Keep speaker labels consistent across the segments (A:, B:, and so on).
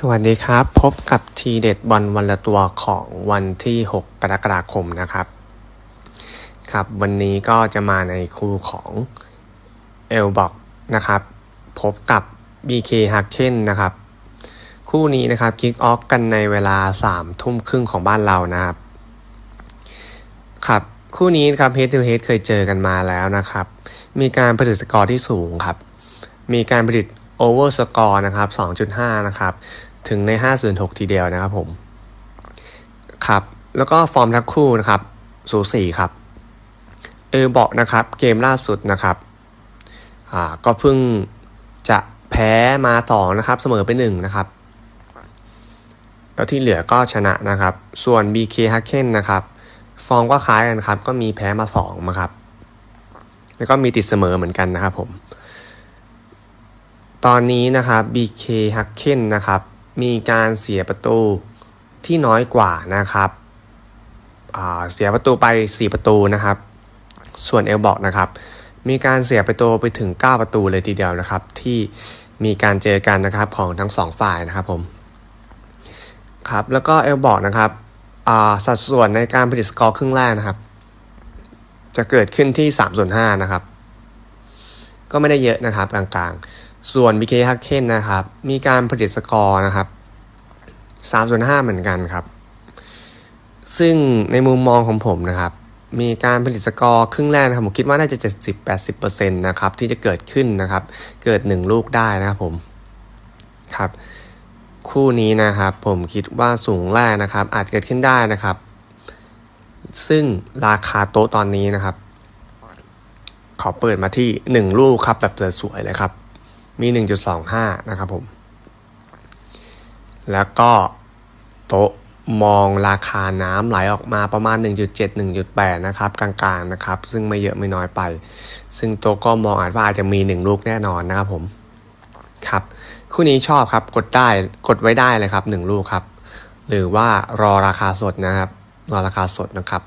A: สวัสดีครับ พบกับทีเด็ดบอลวันละตัวของวันที่ 6 กรกฎาคมนะครับ ครับวันนี้ก็จะมาในคู่ของเอลบอกนะครับ พบกับ BK h a c k e n นะครับ คู่นี้นะครับคิกออฟกันในเวลา3ทุ่มครึ่งของบ้านเรานะครับ ครับ คู่นี้นครับ Head to Head เคยเจอกันมาแล้วนะครับ มีการผลิตสกอร์ที่สูงครับ มีการผลิตโอเวอร์สกอร์นะครับ 2.5 นะครับ ถึงใน 506 ทีเดียวนะครับผม ครับ แล้วก็ฟอร์มทั้งคู่นะครับ สูสีครับ เออบอกนะครับ เกมล่าสุดนะครับ อ่า ก็เพิ่งจะแพ้มาสองนะครับ เสมอไปหนึ่งนะครับ แล้วที่เหลือก็ชนะนะครับ ส่วน BK h a k e n นะครับ ฟอร์มก็คล้ายกันครับ ก็มีแพ้มาสองมาครับ แล้วก็มีติดเสมอเหมือนกันนะครับผม ตอนนี้นะครับ BK h a k e n นะครับ มีการเสียประตูที่น้อยกว่านะครับเสียประตูไป 4 ประตูนะครับ ส่วนเอลบอกนะครับ มีการเสียประตูไปถึง 9 ประตูเลยทีเดียวนะครับ ที่มีการเจอกันนะครับของทั้งสองฝ่ายนะครับผมครับแล้วก็เอลบอกนะครับสัดส่วนในการผลิตสกอร์ครึ่งแรกนะครับ จะเกิดขึ้นที่3ส่วน5นะครับ ก็ไม่ได้เยอะนะครับกลางๆ ส่วน BK h a c k e n นะครับ มีการผลิตสกอร์นะครับ3ส่วน5เหมือนกันครับ ซึ่งในมุมมองของผมนะครับ มีการผลิตสกอร์ครึ่งแรกนะครับ ผมคิดว่าน่าจะ 70-80%นะครับ ที่จะเกิดขึ้นนะครับ เกิด 1 ลูกได้นะครับผม ครับ คู่นี้นะครับ ผมคิดว่าสูงแรกนะครับ อาจเกิดขึ้นได้นะครับ ซึ่งราคาโต๊ะตอนนี้นะครับ ขอเปิดมาที่ 1 ลูกครับแบบสวยๆเลยครับ มี 1.25 นะครับผม แล้วก็โต๊ะมองราคาน้ำไหลออกมาประมาณ 1.7 1.8 นะครับ กลางๆนะครับ ซึ่งไม่เยอะไม่น้อยไป ซึ่งโต๊ะก็มองอาจว่าอาจจะมี 1 ลูกแน่นอนนะครับผม ครับ คู่นี้ชอบครับ กดได้กดไว้ได้เลยครับ 1 ลูกครับ หรือว่ารอราคาสดนะครับ รอราคาสดนะครับ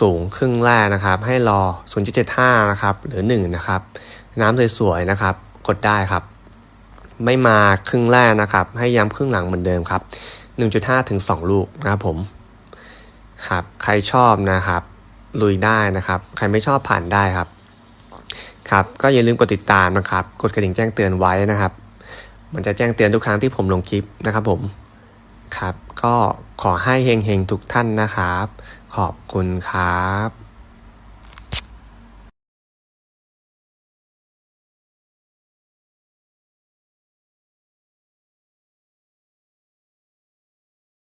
A: สูงครึ่งแรกนะครับ ให้รอ 0.75 นะครับหรือ 1 นะครับ น้ำสวยๆนะครับ กดได้ครับ ไม่มาครึ่งแรกนะครับ ให้ย้ำครึ่งหลังเหมือนเดิมครับ 1.5 ถึง 2 ลูกนะครับผมครับใครชอบนะครับ ลุยได้นะครับ ใครไม่ชอบผ่านได้ครับครับก็อย่าลืมกดติดตามนะครับ กดกระดิ่งแจ้งเตือนไว้นะครับ มันจะแจ้งเตือนทุกครั้งที่ผมลงคลิปนะครับผม ครับ ก็ขอให้เฮงๆทุกท่านนะครับ ขอบคุณครับ